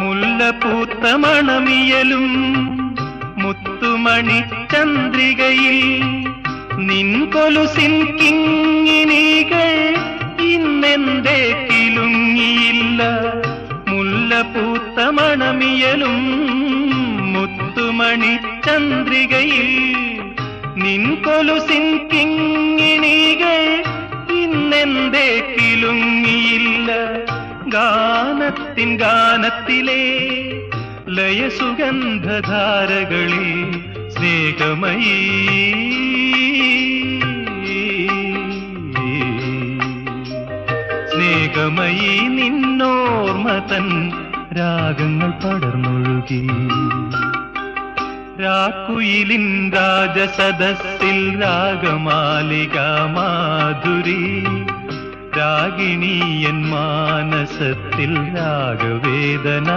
മുല്ലപൂത്ത മണമിയലും മുത്തുമണി ചന്ദ്രികയിൽ നിൻ കൊലുസിൻ കിങ്ങിനികൾ ഇന്നെന്തേ കിലുങ്ങിയില്ല മുല്ലപൂത്ത മണമിയലും മുത്തുമണി ചന്ദ്രികയിൽ നിൻ കൊലുസിൻ കിങ്ങിണികൾ ഇന്നെന്തേ കിലുങ്ങിയില്ല ഗാനത്തിൻ ഗാനത്തിലെ ലയസുഗന്ധധാരകളിൽ സ്നേഹമയീ. സ്നേഹമയീ നിന്നോർമതൻ രാഗങ്ങൾ പടർന്നൊഴുകി. രാക്കുയിലിൻ രാജസദസ്സിൽ രാഗമാലിക മാധുരി ராகிணி என் மானசத்தில் ராகவேதனா